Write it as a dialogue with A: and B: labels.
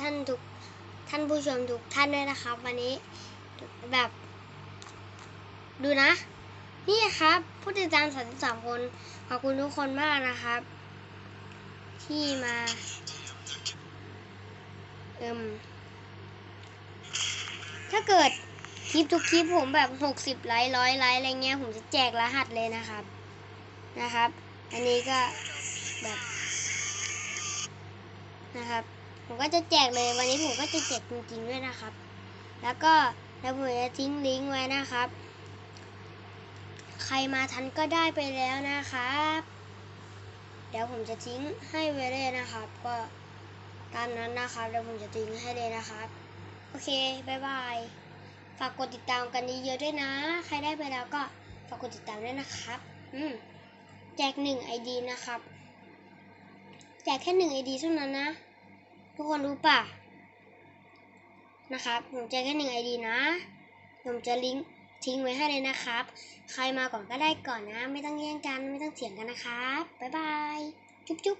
A: ท่านทุกท่านผู้ชมทุกท่านด้วยนะครับ วันนี้แบบ ดูนะ นี่ครับ ผู้ติดตาม33คนขอบคุณทุกคนมากนะครับ ที่มาเอิมถ้าเกิดคลิปทุกคลิปผมแบบ60ไลค์ร้อยไลค์อะไรเงี้ยผมจะแจกรหัสเลยนะครับนะครับ อันนี้ก็แบบนะครับ ผมก็จะแจกเลยวันนี้ผมก็จะแจกจริงๆด้วยนะครับ แล้วก็แล้วผมจะทิ้งลิงก์ไว้นะครับ ใครมาทันก็ได้ไปแล้วนะครับ เดี๋ยวผมจะทิ้งให้ไว้เลยนะครับ ก็ตามนั้นนะครับเดี๋ยวผมจะทิ้งให้เลยนะครับ โอเคบายบายฝากกดติดตามกันเยอะๆด้วยนะ ใครได้ไปแล้วก็ฝากกดติดตามด้วยนะครับ อืมแจกหนึ่งไอดีนะครับ แจกแค่หนึ่งไอดีเท่านั้นนะ ทุกคนรู้ป่ะ นะครับ ผมจะแค่หนึ่งไอดีนะ ผมจะลิงก์ทิ้งไว้ให้เลยนะครับ ใครมาก่อนก็ได้ก่อนนะ ไม่ต้องแย่งกัน ไม่ต้องเถียงกันนะครับ บ๊ายบาย จุ๊บจุ๊บ